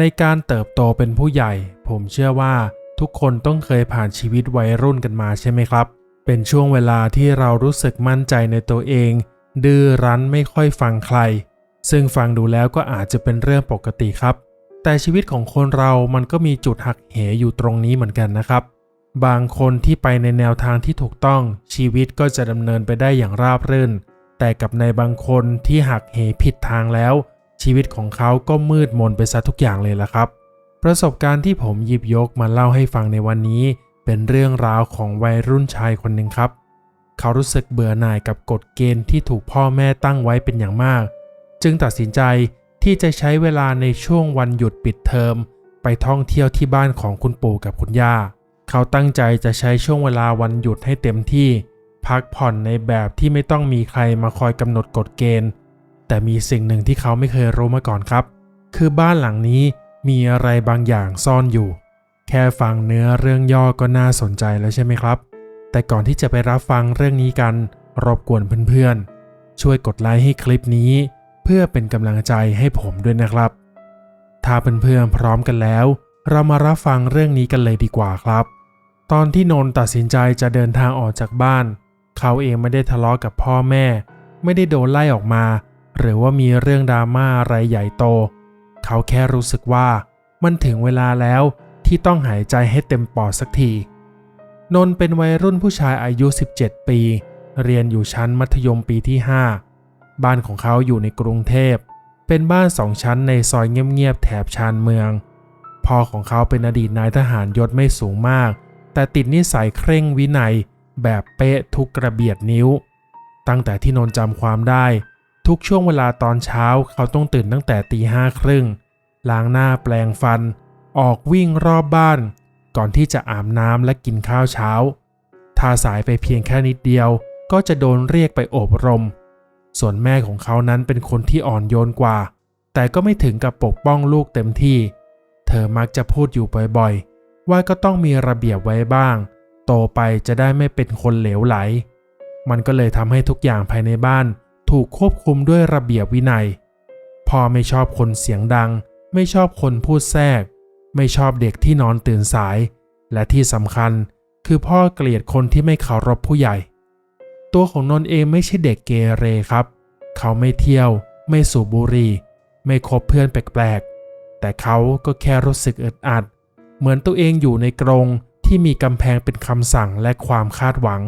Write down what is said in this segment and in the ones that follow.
ในการเติบโตเป็นผู้ใหญ่ ผมเชื่อว่าทุกคนต้องเคยผ่านชีวิตวัยรุ่นกันมาใช่ไหมครับ เป็นช่วงเวลาที่เรารู้สึกมั่นใจในตัวเอง ดื้อรั้นไม่ค่อยฟังใคร ซึ่งฟังดูแล้วก็อาจจะเป็นเรื่องปกติครับ แต่ชีวิตของคนเรามันก็มีจุดหักเหอยู่ตรงนี้เหมือนกันนะครับ บางคนที่ไปในแนวทางที่ถูกต้องชีวิตก็จะดำเนินไปได้อย่างราบรื่น แต่กับในบางคนที่หักเหผิดทางแล้ว ชีวิตของเขาก็มืดมนไปซะทุกอย่างเลยละครับ ประสบการณ์ที่ผมหยิบยกมาเล่าให้ฟังในวันนี้ เป็นเรื่องราวของวัยรุ่นชายคนหนึ่งครับ เขารู้สึกเบื่อหน่ายกับกฎเกณฑ์ที่ถูกพ่อแม่ตั้งไว้เป็นอย่างมาก จึงตัดสินใจที่จะใช้เวลาในช่วงวันหยุดปิดเทอม ไปท่องเที่ยวที่บ้านของคุณปู่กับคุณย่า เขาตั้งใจจะใช้ช่วงเวลาวันหยุดให้เต็มที่ พักผ่อนในแบบที่ไม่ต้องมีใครมาคอยกำหนดกฎเกณฑ์ แต่มีสิ่งหนึ่งที่เขาไม่เคยรู้มาก่อนครับ คือบ้านหลังนี้มีอะไรบางอย่างซ่อนอยู่ แค่ฟังเนื้อเรื่องย่อก็น่าสนใจแล้วใช่ไหมครับ แต่ก่อนที่จะไปรับฟังเรื่องนี้กัน รบกวนเพื่อนๆ ช่วยกดไลค์ให้คลิปนี้ เพื่อเป็นกำลังใจให้ผมด้วยนะครับ ถ้าเพื่อนๆพร้อมกันแล้ว เรามารับฟังเรื่องนี้กันเลยดีกว่าครับ ตอนที่นนท์ตัดสินใจจะเดินทางออกจากบ้าน เขาเองไม่ได้ทะเลาะกับพ่อแม่ ไม่ได้โดนไล่ออกมา หรือว่ามีเรื่องดราม่าอะไรใหญ่โต เขาแค่รู้สึกว่ามันถึงเวลาแล้วที่ต้องหายใจให้เต็มปอดสักที นนท์เป็นวัยรุ่นผู้ชายอายุ 17 ปี เรียนอยู่ชั้นมัธยมปีที่ 5 บ้านของเขาอยู่ในกรุงเทพ เป็นบ้านสองชั้นในซอยเงียบๆแถบชานเมือง พ่อของเขาเป็นอดีตนายทหารยศไม่สูงมาก แต่ติดนิสัยเคร่งวินัยแบบเป๊ะทุกกระเบียดนิ้ว ตั้งแต่ที่นนท์จำความได้ ทุกช่วงเวลาตอนเช้าเขาต้องตื่นตั้งแต่ตีห้าครึ่งล้างหน้าแปลงฟัน ออกวิ่งรอบบ้าน ก่อนที่จะอาบน้ำและกินข้าวเช้า ถ้าสายไปเพียงแค่นิดเดียวก็จะโดนเรียกไปอบรม ส่วนแม่ของเขานั้นเป็นคนที่อ่อนโยนกว่า แต่ก็ไม่ถึงกับปกป้องลูกเต็มที่ เธอมักจะพูดอยู่บ่อยๆ ว่าก็ต้องมีระเบียบไว้บ้าง โตไปจะได้ไม่เป็นคนเหลวไหล มันก็เลยทำให้ทุกอย่างภายในบ้าน ถูกควบคุมด้วยระเบียบวินัย พ่อไม่ชอบคนเสียงดัง ไม่ชอบคนพูดแทรก ไม่ชอบเด็กที่นอนตื่นสาย และที่สำคัญคือพ่อเกลียดคนที่ไม่เคารพผู้ใหญ่ ตัวของนนท์เองไม่ใช่เด็กเกเรครับ เขาไม่เที่ยว ไม่สูบบุหรี่ ไม่คบเพื่อนแปลกๆ แต่เขาก็แค่รู้สึกอึดอัด เหมือนตัวเองอยู่ในกรงที่มีกำแพงเป็นคำสั่งและความคาดหวัง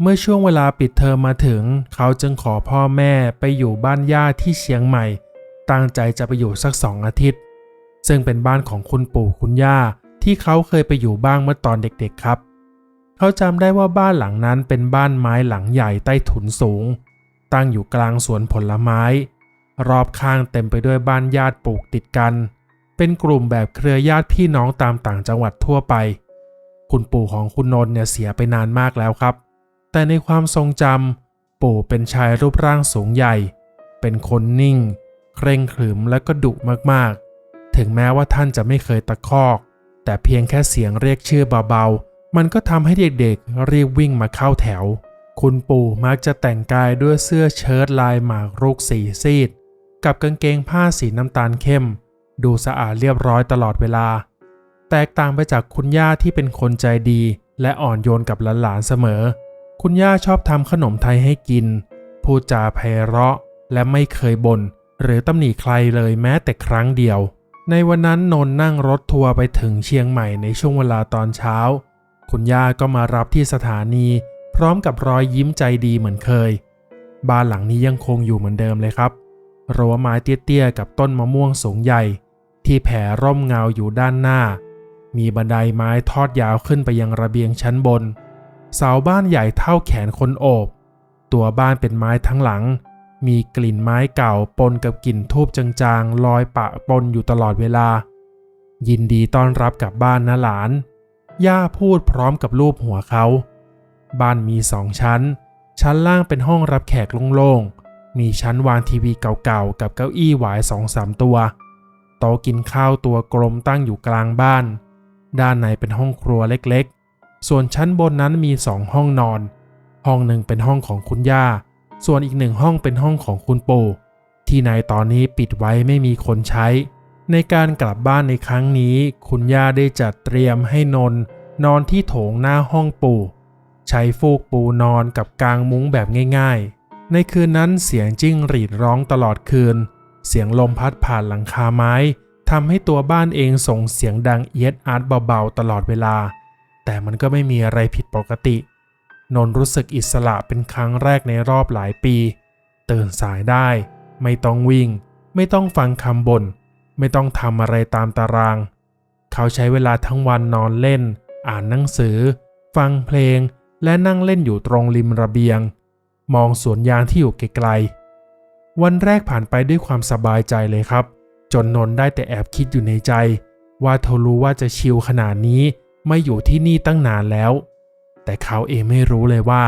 เมื่อช่วงเวลาปิดเทอมมาถึง เขาจึงขอพ่อแม่ไปอยู่บ้านญาติที่เชียงใหม่ ตั้งใจจะไปอยู่สักสองอาทิตย์ ซึ่งเป็นบ้านของคุณปู่คุณย่าที่เขาเคยไปอยู่บ้างเมื่อตอนเด็กๆครับ เขาจำได้ว่าบ้านหลังนั้นเป็นบ้านไม้หลังใหญ่ใต้ถุนสูง ตั้งอยู่กลางสวนผลไม้ รอบข้างเต็มไปด้วยบ้านญาติปลูกติดกัน เป็นกลุ่มแบบเครือญาติพี่น้องตามต่างจังหวัดทั่วไป คุณปู่ของคุณนนท์เนี่ยเสียไปนานมากแล้วครับ แต่ในความทรงจำปู่เป็นชายรูปร่างสูงใหญ่ เป็นคนนิ่ง เคร่งขรึมและก็ดุมากๆ ถึงแม้ว่าท่านจะไม่เคยตะคอก แต่เพียงแค่เสียงเรียกชื่อเบาๆ มันก็ทำให้เด็กๆรีบวิ่งมาเข้าแถว คุณปู่มักจะแต่งกายด้วยเสื้อเชิ้ตลายหมากรุกสีซีด กับกางเกงผ้าสีน้ำตาลเข้ม ดูสะอาดเรียบร้อยตลอดเวลา แตกต่างไปจากคุณย่าที่เป็นคนใจดีและอ่อนโยนกับหลานๆเสมอ คุณย่าชอบทำขนมไทยให้กิน พูดจาไพเราะ และไม่เคยบน่นหรือตำหนิใครเลยแม้แต่ครั้งเดียว ในวันนั้นนนท์นั่งรถทัวร์ไปถึงเชียงใหม่ในช่วงเวลาตอนเช้า คุณย่าก็มารับที่สถานี พร้อมกับรอยยิ้มใจดีเหมือนเคย บ้านหลังนี้ยังคงอยู่เหมือนเดิมเลยครับรั้วไม้เตี้ยๆกับต้นมะม่วงสูงใหญ่ ที่แผ่ร่มเงาอยู่ด้านหน้า มีบันไดไม้ทอดยาวขึ้นไปยังระเบียงชั้นบน เสาบ้านใหญ่เท่าแขนคนโอบ ตัวบ้านเป็นไม้ทั้งหลัง มีกลิ่นไม้เก่าปนกับกลิ่นทูบจางๆ ลอยปะปนอยู่ตลอดเวลา ยินดีต้อนรับกลับบ้านนะหลาน ย่าพูดพร้อมกับรูปหัวเขา บ้านมีสองชั้น ชั้นล่างเป็นห้องรับแขกโล่งๆ มีชั้นวางทีวีเก่าๆ กับเก้าอี้หวายสองสามตัวโต๊ะกินข้าวตัวกลมตั้งอยู่กลางบ้าน ด้านในเป็นห้องครัวเล็กๆ ส่วนชั้นบนนั้นมีสองห้องนอน ห้องหนึ่งเป็นห้องของคุณย่า ส่วนอีกหนึ่งห้องเป็นห้องของคุณปู่ที่ในตอนนี้ปิดไว้ไม่มีคนใช้ ในการกลับบ้านในครั้งนี้ คุณย่าได้จัดเตรียมให้นนท์นอนที่โถงหน้าห้องปู่ ใช้ฟูกปูนอนกับกางมุ้งแบบง่ายๆ ในคืนนั้นเสียงจิ้งหรีดร้องตลอดคืน เสียงลมพัดผ่านหลังคาไม้ทำให้ตัวบ้านเองส่งเสียงดังเอียดอาร์ตเบาๆตลอดเวลา แต่มันก็ไม่มีอะไรผิดปกติ นนท์รู้สึกอิสระเป็นครั้งแรกในรอบหลายปี ตื่นสายได้ ไม่ต้องวิ่ง ไม่ต้องฟังคำบน่น ไม่ต้องทำอะไรตามตาราง เขาใช้เวลาทั้งวันนอนเล่น อ่านหนังสือ ฟังเพลง และนั่งเล่นอยู่ตรงริมระเบียง มองสวนยางที่อยู่ไกลๆ วันแรกผ่านไปด้วยความสบายใจเลยครับ จนนนท์ได้แต่แอบคิดอยู่ในใจ ว่าเธอรู้ว่าจะชิลขนาดนี้ ไม่อยู่ที่นี่ตั้งนานแล้ว แต่เขาเองไม่รู้เลยว่า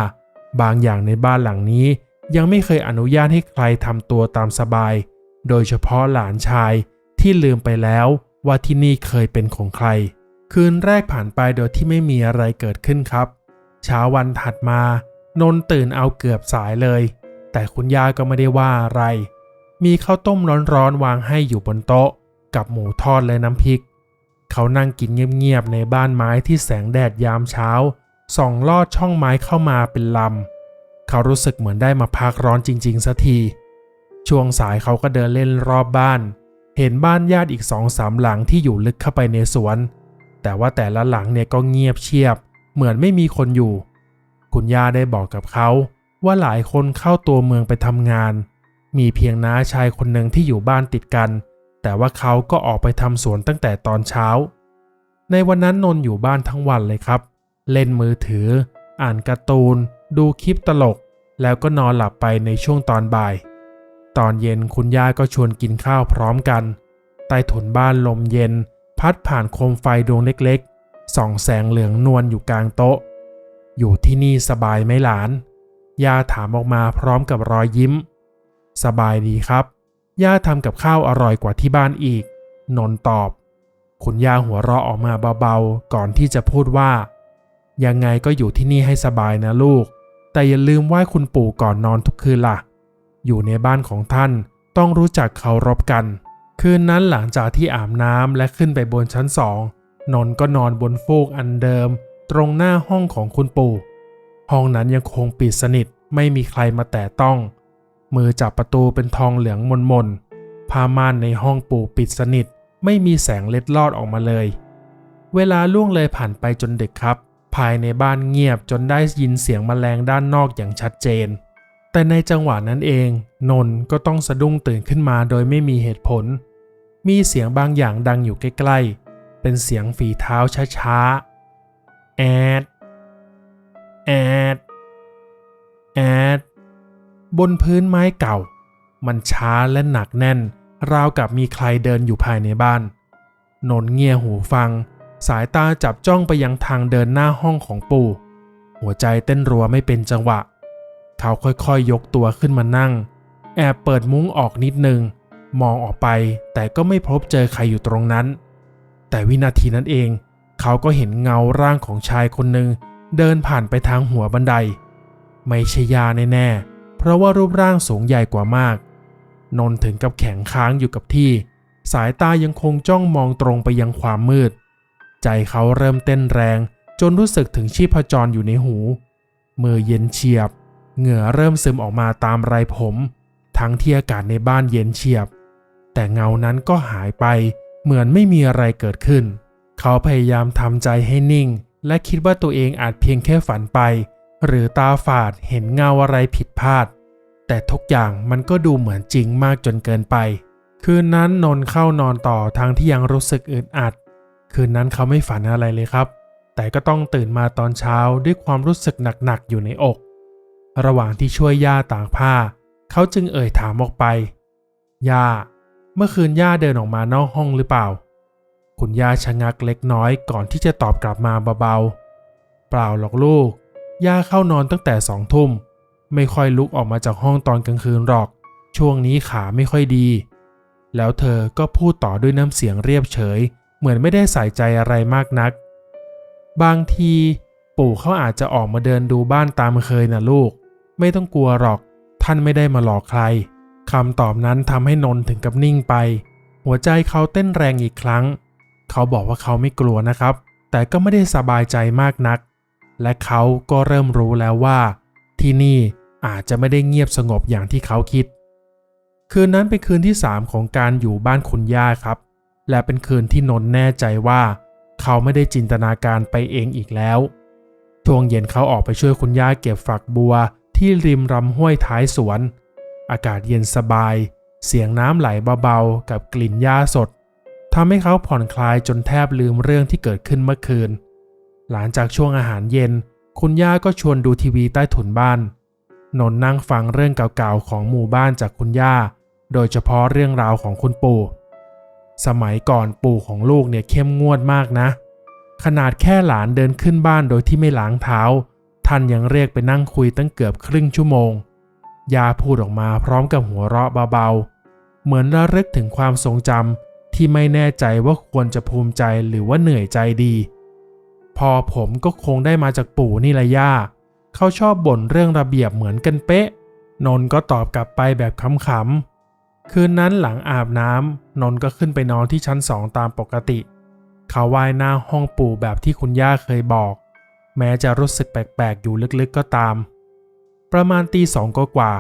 บางอย่างในบ้านหลังนี้ยังไม่เคยอนุญาตให้ใครทำตัวตามสบาย โดยเฉพาะหลานชายที่ลืมไปแล้วว่าที่นี่เคยเป็นของใคร คืนแรกผ่านไปโดยที่ไม่มีอะไรเกิดขึ้นครับ เช้าวันถัดมานนท์ตื่นเอาเกือบสายเลย แต่คุณย่าก็ไม่ได้ว่าอะไร มีข้าวต้มร้อนๆวางให้อยู่บนโต๊ะ กับหมูทอดและน้ำพริก เขานั่งกินเงียบๆในบ้านไม้ที่แสงแดดยามเช้าส่องลอดช่องไม้เข้ามาเป็นลำ เขารู้สึกเหมือนได้มาพักร้อนจริงๆสักที ช่วงสายเขาก็เดินเล่นรอบบ้าน เห็นบ้านญาติอีกสองสามหลังที่อยู่ลึกเข้าไปในสวน แต่ว่าแต่ละหลังเนี่ยก็เงียบเชียบ เหมือนไม่มีคนอยู่ คุณย่าได้บอกกับเขาว่าหลายคนเข้าตัวเมืองไปทำงาน มีเพียงน้าชายคนหนึ่งที่อยู่บ้านติดกัน แต่ว่าเขาก็ออกไปทำสวนตั้งแต่ตอนเช้า ในวันนั้นนนท์อยู่บ้านทั้งวันเลยครับ เล่นมือถือ อ่านการ์ตูน ดูคลิปตลก แล้วก็นอนหลับไปในช่วงตอนบ่าย ตอนเย็นคุณย่าก็ชวนกินข้าวพร้อมกัน ใต้ถุนบ้านลมเย็น พัดผ่านโคมไฟดวงเล็กๆ ส่องแสงเหลืองนวลอยู่กลางโต๊ะ อยู่ที่นี่สบายไหมหลานย่าถามออกมาพร้อมกับรอยยิ้ม สบายดีครับ ย่าทำกับข้าวอร่อยกว่าที่บ้านอีก นนตอบ คุณย่าหัวเราะออกมาเบาๆ ก่อนที่จะพูดว่า ยังไงก็อยู่ที่นี่ให้สบายนะลูก แต่อย่าลืมไหว้คุณปู่ก่อนนอนทุกคืนล่ะ อยู่ในบ้านของท่านต้องรู้จักเคารพกัน คืนนั้นหลังจากที่อาบน้ำและขึ้นไปบนชั้นสองนนก็นอนบนฟูกอันเดิม ตรงหน้าห้องของคุณปู่ ห้องนั้นยังคงปิดสนิทไม่มีใครมาแตะต้อง มือจับประตูเป็นทองเหลืองมนมนๆผ้าม่านในห้องปู่ปิดสนิท ไม่มีแสงเล็ดลอดออกมาเลย เวลาล่วงเลยผ่านไปจนดึกครับ ภายในบ้านเงียบจนได้ยินเสียงแมลงด้านนอกอย่างชัดเจน แต่ในจังหวะนั้นเอง นนท์ก็ต้องสะดุ้งตื่นขึ้นมาโดยไม่มีเหตุผล มีเสียงบางอย่างดังอยู่ใกล้ๆ เป็นเสียงฝีเท้าช้าๆ แอด แอด แอด บนพื้นไม้เก่า มันช้าและหนักแน่น ราวกับมีใครเดินอยู่ภายในบ้าน นนเงี่ยหูฟัง สายตาจับจ้องไปยังทางเดินหน้าห้องของปู่ หัวใจเต้นรัวไม่เป็นจังหวะ เขาค่อยๆยยกตัวขึ้นมานั่ง แอบเปิดมุ้งออกนิดนึง มองออกไปแต่ก็ไม่พบเจอใครอยู่ตรงนั้น แต่วินาทีนั้นเอง เขาก็เห็นเงาร่างของชายคนหนึ่งเดินผ่านไปทางหัวบันได ไม่ใช่ยาแน่ๆ เพราะว่ารูปร่างสูงใหญ่กว่ามาก นนถึงกับแข็งค้างอยู่กับที่ สายตายังคงจ้องมองตรงไปยังความมืด ใจเขาเริ่มเต้นแรง จนรู้สึกถึงชีพจรอยู่ในหู มือเย็นเฉียบ เหงื่อเริ่มซึมออกมาตามไรผม ทั้งที่อากาศในบ้านเย็นเฉียบ แต่เงานั้นก็หายไป เหมือนไม่มีอะไรเกิดขึ้น เขาพยายามทำใจให้นิ่ง และคิดว่าตัวเองอาจเพียงแค่ฝันไป หรือตาฝาดเห็นเงาอะไรผิดพลาด แต่ทุกอย่างมันก็ดูเหมือนจริงมากจนเกินไป คืนนั้นนนท์เข้านอนต่อทั้งที่ยังรู้สึกอึดอัด คืนนั้นเขาไม่ฝันอะไรเลยครับ แต่ก็ต้องตื่นมาตอนเช้าด้วยความรู้สึกหนักๆอยู่ในอก ระหว่างที่ช่วยย่าตากผ้า เขาจึงเอ่ยถามออกไป ย่า เมื่อคืนย่าเดินออกมานอกห้องหรือเปล่า คุณย่าชะงักเล็กน้อยก่อนที่จะตอบกลับมาเบาๆ เปล่าหรอกลูก ย่าเข้านอนตั้งแต่สองทุ่ม ไม่ค่อยลุกออกมาจากห้องตอนกลางคืนหรอก ช่วงนี้ขาไม่ค่อยดี แล้วเธอก็พูดต่อด้วยน้ำเสียงเรียบเฉย เหมือนไม่ได้ใส่ใจอะไรมากนัก บางทีปู่เขาอาจจะออกมาเดินดูบ้านตามเคยนะลูก ไม่ต้องกลัวหรอก ท่านไม่ได้มาหลอกใครคำตอบนั้นทำให้นนท์ถึงกับนิ่งไป หัวใจเขาเต้นแรงอีกครั้ง เขาบอกว่าเขาไม่กลัวนะครับ แต่ก็ไม่ได้สบายใจมากนัก และเขาก็เริ่มรู้แล้วว่า ที่นี่อาจจะไม่ได้เงียบสงบอย่างที่เขาคิด คืนนั้นเป็นคืนที่ 3 ของการอยู่บ้านคุณย่าครับ และเป็นคืนที่นนท์แน่ใจว่า เขาไม่ได้จินตนาการไปเองอีกแล้วช่วงเย็นเขาออกไปช่วยคุณย่าเก็บฝักบัวที่ริมลำห้วยท้ายสวน อากาศเย็นสบาย เสียงน้ำไหลเบาๆ กับกลิ่นหญ้าสดทำให้เขาผ่อนคลายจนแทบลืมเรื่องที่เกิดขึ้นเมื่อคืน หลังจากช่วงอาหารเย็น คุณย่าก็ชวนดูทีวีใต้ถุนบ้าน นนนั่งฟังเรื่องเก่าๆของหมู่บ้านจากคุณย่า โดยเฉพาะเรื่องราวของคุณปู่ สมัยก่อนปู่ของลูกเนี่ยเข้มงวดมากนะ ขนาดแค่หลานเดินขึ้นบ้านโดยที่ไม่ล้างเท้า ท่านยังเรียกไปนั่งคุยตั้งเกือบครึ่งชั่วโมง ยาพูดออกมาพร้อมกับหัวเราะเบาๆ เหมือนระลึกถึงความทรงจำที่ไม่แน่ใจว่าควรจะภูมิใจหรือว่าเหนื่อยใจดี พอผมก็คงได้มาจากปู่นี่ละย่าเขาชอบบ่นเรื่องระเบียบเหมือนกันเป๊ะ นนท์ก็ตอบกลับไปแบบขำๆ คืนนั้นหลังอาบน้ำนนท์ก็ขึ้นไปนอนที่ชั้นสองตามปกติ เขาว่ายหน้าห้องปู่แบบที่คุณย่าเคยบอก แม้จะรู้สึกแปลกๆ อยู่ลึกๆก็ตาม ประมาณตีสองก็กว่า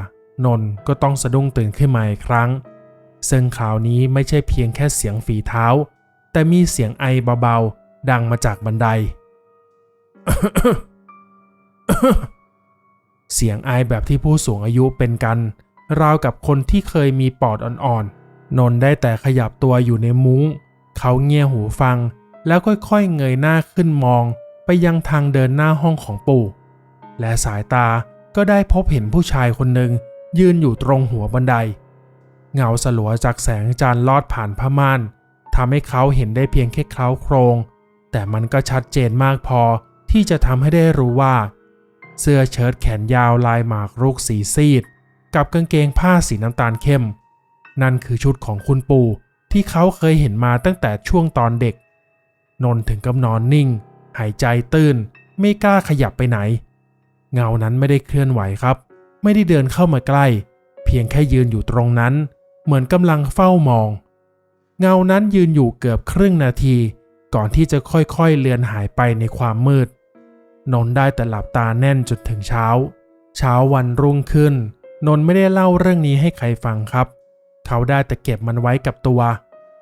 นนท์ก็ต้องสะดุ้งตื่นขึ้นมาอีกครั้ง ซึ่งคราวนี้ไม่ใช่เพียงแค่เสียงฝีเท้า แต่มีเสียงไอเบาๆ ดังมาจากบันได เสียงไอแบบที่ผู้สูงอายุเป็นกัน ราวกับคนที่เคยมีปอดอ่อนๆ นนได้แต่ขยับตัวอยู่ในมุง้ง เขาเงี่ยหูฟัง แล้วค่อยๆเงยหน้าขึ้นมอง ไปยังทางเดินหน้าห้องของปู่ และสายตาก็ได้พบเห็นผู้ชายคนหนึ่งยืนอยู่ตรงหัวบันได เงาสลัวจากแสงจันลอดผ่านผ้าม่านทำให้เขาเห็นได้เพียงแค่เคล้าโครง แต่มันก็ชัดเจนมากพอ ที่จะทำให้ได้รู้ว่า เสื้อเชิ้ตแขนยาวลายหมากรุกสีซีด กับกางเกงผ้าสีน้ำตาลเข้ม นั่นคือชุดของคุณปู่ที่เขาเคยเห็นมาตั้งแต่ช่วงตอนเด็ก นนถึงกับนอนนิ่ง หายใจตื้น ไม่กล้าขยับไปไหน เงานั้นไม่ได้เคลื่อนไหวครับ ไม่ได้เดินเข้ามาใกล้ เพียงแค่ยืนอยู่ตรงนั้น เหมือนกำลังเฝ้ามอง เงานั้นยืนอยู่เกือบครึ่งนาที ก่อนที่จะค่อยๆเลือนหายไปในความมืด นนได้แต่หลับตาแน่นจนถึงเช้า เช้าวันรุ่งขึ้น นนท์ไม่ได้เล่าเรื่องนี้ให้ใครฟังครับ เขาได้แต่เก็บมันไว้กับตัว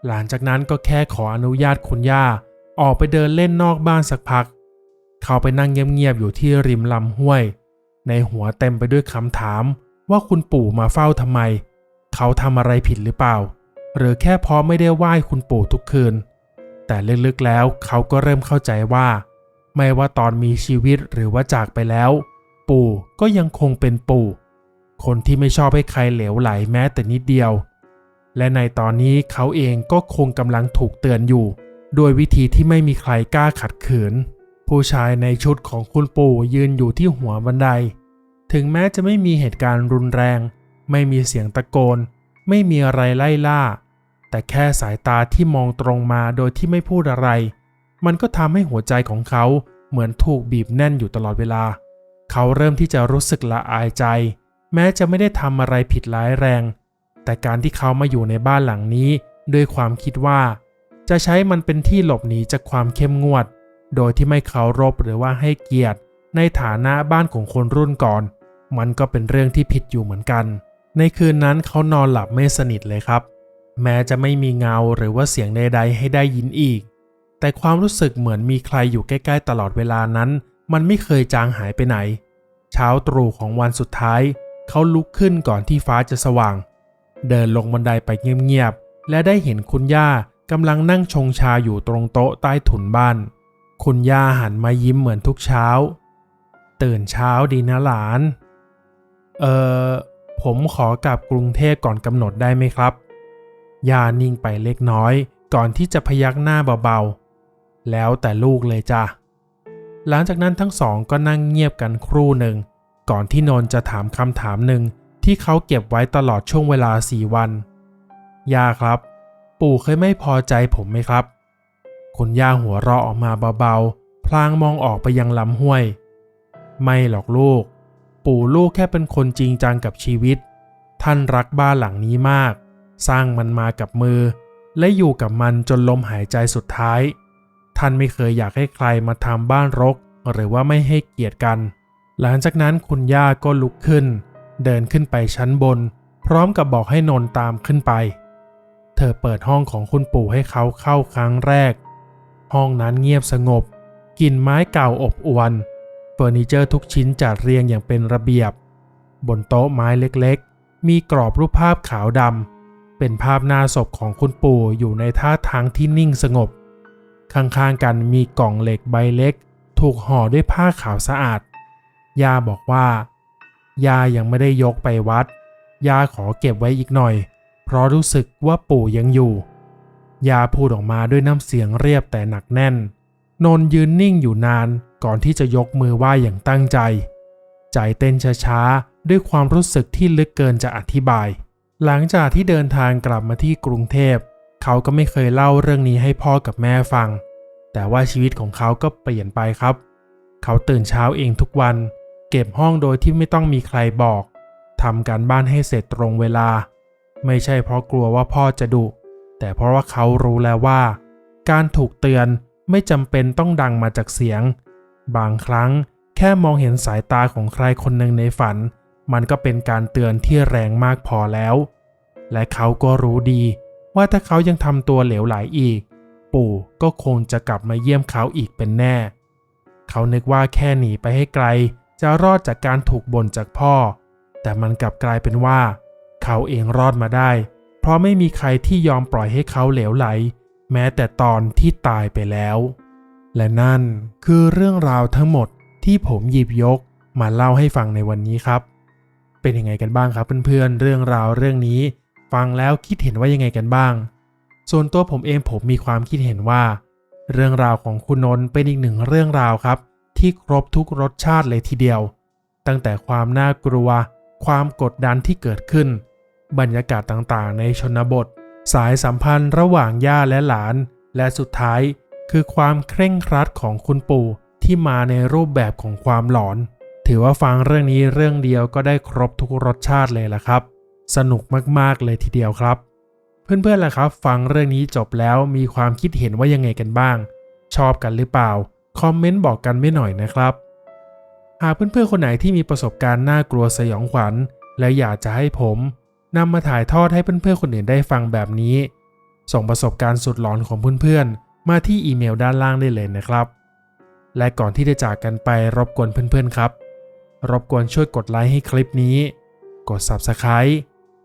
หลังจากนั้นก็แค่ขออนุญาตคุณย่า ออกไปเดินเล่นนอกบ้านสักพัก เขาไปนั่งเงียบๆอยู่ที่ริมลำห้วย ในหัวเต็มไปด้วยคำถาม ว่าคุณปู่มาเฝ้าทำไม เขาทำอะไรผิดหรือเปล่า หรือแค่เพราะไม่ได้ไหว้คุณปู่ทุกคืน แต่ลึกๆแล้วเขาก็เริ่มเข้าใจว่า ไม่ว่าตอนมีชีวิตหรือว่าจากไปแล้ว ปู่ก็ยังคงเป็นปู่ คนที่ไม่ชอบให้ใครเหลวไหลแม้แต่นิดเดียว และในตอนนี้เขาเองก็คงกำลังถูกเตือนอยู่ด้วยวิธีที่ไม่มีใครกล้าขัดขืน ผู้ชายในชุดของคุณปู่ยืนอยู่ที่หัวบันได ถึงแม้จะไม่มีเหตุการณ์รุนแรง ไม่มีเสียงตะโกน ไม่มีอะไรไล่ล่า แต่แค่สายตาที่มองตรงมาโดยที่ไม่พูดอะไร มันก็ทำให้หัวใจของเขาเหมือนถูกบีบแน่นอยู่ตลอดเวลา เขาเริ่มที่จะรู้สึกละอายใจ แม้จะไม่ได้ทำอะไรผิดร้ายแรง แต่การที่เขามาอยู่ในบ้านหลังนี้ ด้วยความคิดว่า จะใช้มันเป็นที่หลบหนีจากความเข้มงวด โดยที่ไม่เคารพหรือว่าให้เกียรติ ในฐานะบ้านของคนรุ่นก่อน มันก็เป็นเรื่องที่ผิดอยู่เหมือนกัน ในคืนนั้นเขานอนหลับไม่สนิทเลยครับ แม้จะไม่มีเงาหรือว่าเสียงใดๆให้ได้ยินอีก แต่ความรู้สึกเหมือนมีใครอยู่ใกล้ๆตลอดเวลานั้น มันไม่เคยจางหายไปไหน เช้าตรู่ของวันสุดท้าย เขาลุกขึ้นก่อนที่ฟ้าจะสว่าง เดินลงบันไดไปเงียบๆ และได้เห็นคุณย่ากำลังนั่งชงชาอยู่ตรงโต๊ะใต้ถุนบ้าน คุณย่าหันมายิ้มเหมือนทุกเช้า ตื่นเช้าดีนะหลาน เออผมขอกลับกรุงเทพก่อนกำหนดได้ไหมครับย่านิ่งไปเล็กน้อยก่อนที่จะพยักหน้าเบาๆ แล้วแต่ลูกเลยจ้ะหลังจากนั้นทั้งสองก็นั่งเงียบกันครู่หนึ่ง ก่อนที่นนท์จะถามคำถามหนึ่งที่เขาเก็บไว้ตลอดช่วงเวลาสี่วันย่าครับ ปู่เคยไม่พอใจผมไหมครับ คุณย่าหัวเราะออกมาเบาๆ พลางมองออกไปยังลำห้วย ไม่หรอกลูก ปู่ลูกแค่เป็นคนจริงจังกับชีวิต ท่านรักบ้านหลังนี้มาก สร้างมันมากับมือ และอยู่กับมันจนลมหายใจสุดท้าย ท่านไม่เคยอยากให้ใครมาทำบ้านรก หรือว่าไม่ให้เกียรติกัน หลังจากนั้นคุณย่าก็ลุกขึ้น เดินขึ้นไปชั้นบน พร้อมกับบอกให้นนท์ตามขึ้นไป เธอเปิดห้องของคุณปู่ให้เขาเข้าครั้งแรก ห้องนั้นเงียบสงบกลิ่นไม้เก่าอบอวนเฟอร์นิเจอร์ทุกชิ้นจัดเรียงอย่างเป็นระเบียบ บนโต๊ะไม้เล็กๆ มีกรอบรูปภาพขาวดำเป็นภาพหน้าศพของคุณปู่อยู่ในท่าทางที่นิ่งสงบ ข้างๆกันมีกล่องเหล็กใบเล็ก ถูกห่อด้วยผ้าขาวสะอาด ยาบอกว่า ยายังไม่ได้ยกไปวัด ยาขอเก็บไว้อีกหน่อย เพราะรู้สึกว่าปู่ยังอยู่ ยาพูดออกมาด้วยน้ำเสียงเรียบแต่หนักแน่น นนท์ยืนนิ่งอยู่นานก่อนที่จะยกมือไหว้อย่างตั้งใจ ใจเต้นช้าๆ ด้วยความรู้สึกที่ลึกเกินจะอธิบาย หลังจากที่เดินทางกลับมาที่กรุงเทพ เขาก็ไม่เคยเล่าเรื่องนี้ให้พ่อกับแม่ฟัง แต่ว่าชีวิตของเขาก็เปลี่ยนไปครับ เขาตื่นเช้าเองทุกวัน เก็บห้องโดยที่ไม่ต้องมีใครบอกทำการบ้านให้เสร็จตรงเวลา ไม่ใช่เพราะกลัวว่าพ่อจะดุ แต่เพราะว่าเขารู้แล้วว่า การถูกเตือนไม่จำเป็นต้องดังมาจากเสียง บางครั้งแค่มองเห็นสายตาของใครคนหนึ่งในฝัน มันก็เป็นการเตือนที่แรงมากพอแล้ว และเขาก็รู้ดี ว่าถ้าเขายังทำตัวเหลวไหลอีก ปู่ก็คงจะกลับมาเยี่ยมเขาอีกเป็นแน่ เขานึกว่าแค่หนีไปให้ไกล จะรอดจากการถูกบ่นจากพ่อ แต่มันกลับกลายเป็นว่า เขาเองรอดมาได้ เพราะไม่มีใครที่ยอมปล่อยให้เขาเหลวไหล แม้แต่ตอนที่ตายไปแล้ว และนั่นคือเรื่องราวทั้งหมดที่ผมหยิบยกมาเล่าให้ฟังในวันนี้ครับ เป็นยังไงกันบ้างครับเพื่อนๆเรื่องราวเรื่องนี้ ฟังแล้วคิดเห็นว่ายังไงกันบ้าง ส่วนตัวผมเองผมมีความคิดเห็นว่า เรื่องราวของคุณนนท์เป็นอีกหนึ่งเรื่องราวครับ ที่ครบทุกรสชาติเลยทีเดียว ตั้งแต่ความน่ากลัว ความกดดันที่เกิดขึ้น บรรยากาศต่างๆ ในชนบท สายสัมพันธ์ระหว่างย่าและหลาน และสุดท้ายคือความเคร่งครัดของคุณปู่ที่มาในรูปแบบของความหลอน ถือว่าฟังเรื่องนี้เรื่องเดียวก็ได้ครบทุกรสชาติเลยละครับ สนุกมากๆเลยทีเดียวครับ เพื่อนๆล่ะครับ ฟังเรื่องนี้จบแล้วมีความคิดเห็นว่ายังไงกันบ้าง ชอบกันหรือเปล่า คอมเมนต์บอกกันไม่หน่อยนะครับ หากเพื่อนๆคนไหนที่มีประสบการณ์น่ากลัวสยองขวัญ และอยากจะให้ผมนำมาถ่ายทอดให้เพื่อนๆคนอื่นได้ฟังแบบนี้ ส่งประสบการณ์สุดหลอนของเพื่อนๆ มาที่อีเมลด้านล่างได้เลยนะครับ และก่อนที่จะจากกันไปรบกวนเพื่อนๆครับ รบกวนช่วยกดไลค์ให้คลิปนี้ กด Subscribe